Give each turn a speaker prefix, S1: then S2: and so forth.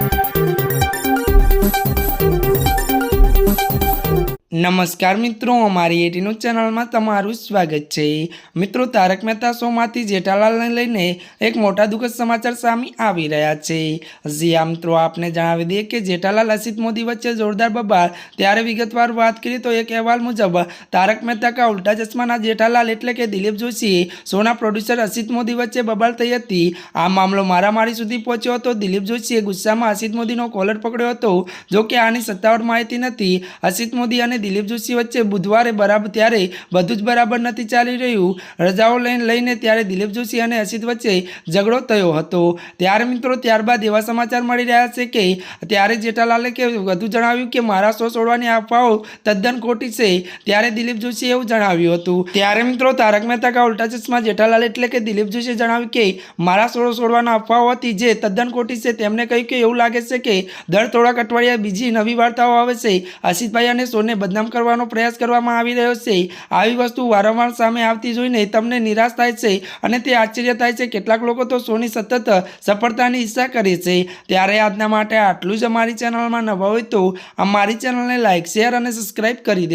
S1: Thank you. નમસ્કાર મિત્રો, અમારી એટીનું ચેનલમાં તમારું સ્વાગત છે. મિત્રો, તારક મહેતા શોમાંથી જેઠાલાલને લઈને એક મોટા દુઃખદ સમાચાર સામે આવી રહ્યા છે. જી મિત્રો, આપને જણાવી દઈએ કે જેઠાલાલ, અસિત મોદી વચ્ચે જોરદાર બબાલ. ત્યારે વિગતવાર વાત કરીએ તો એક અહેવાલ મુજબ, તારક મહેતા કા ઉલ્ટા ચશ્માના જેઠાલાલ એટલે કે દિલીપ જોશી, શોના પ્રોડ્યુસર અસિત મોદી વચ્ચે બબાલ થઈ હતી. આ મામલો મારામારી સુધી પહોંચ્યો હતો. દિલીપ જોશીએ ગુસ્સામાં અસિત મોદીનો કોલર પકડ્યો હતો, જો કે આની સત્તાવાર માહિતી નથી. અસિત મોદી અને દિલીપ જોશી વચ્ચે બુધવારે બરાબર ત્યારે બધું જ બરાબર નથી ચાલી રહ્યું. રજાઓ લઈને લઈને ત્યારે દિલીપ જોશી અને અસિત વચ્ચે ઝઘડો થયો હતો. ત્યારે મિત્રો, ત્યારબાદ એવા સમાચાર મળી રહ્યા છે કે ત્યારે જેઠાલાલે કે વધુ જણાવ્યું કે મારા શો છોડવાની અફવાઓ તદ્દન ખોટી છે. ત્યારે દિલીપ જોશીએ એવું જણાવ્યું હતું. ત્યારે મિત્રો, તારક મહેતા કા ઉલ્ટા ચશ્મા જેઠાલાલ એટલે કે દિલીપ જોશીએ જણાવ્યું કે મારા શો છોડવાના અફવાઓ હતી જે તદ્દન ખોટી છે. તેમને કહ્યું કે એવું લાગે છે કે દર થોડાક અઠવાડિયા બીજી નવી વાર્તાઓ આવે છે. અસિતભાઈ અને શોને બદનામ કરવાનો પ્રયાસ કરવામાં આવી રહ્યો છે. આવી વસ્તુ વારંવાર સામે આવતી જોઈને તમને નિરાશ થાય છે અને તે આશ્ચર્ય થાય છે. કેટલાક લોકો તો શોની સતત સફળતાની ઈચ્છા કરે છે. ત્યારે આજના માટે આટલું જ અમારી ચેનલમાં નવા હોય તો અમારી ચેનલને લાઇક શેર અને સબસ્ક્રાઇબ કરી દે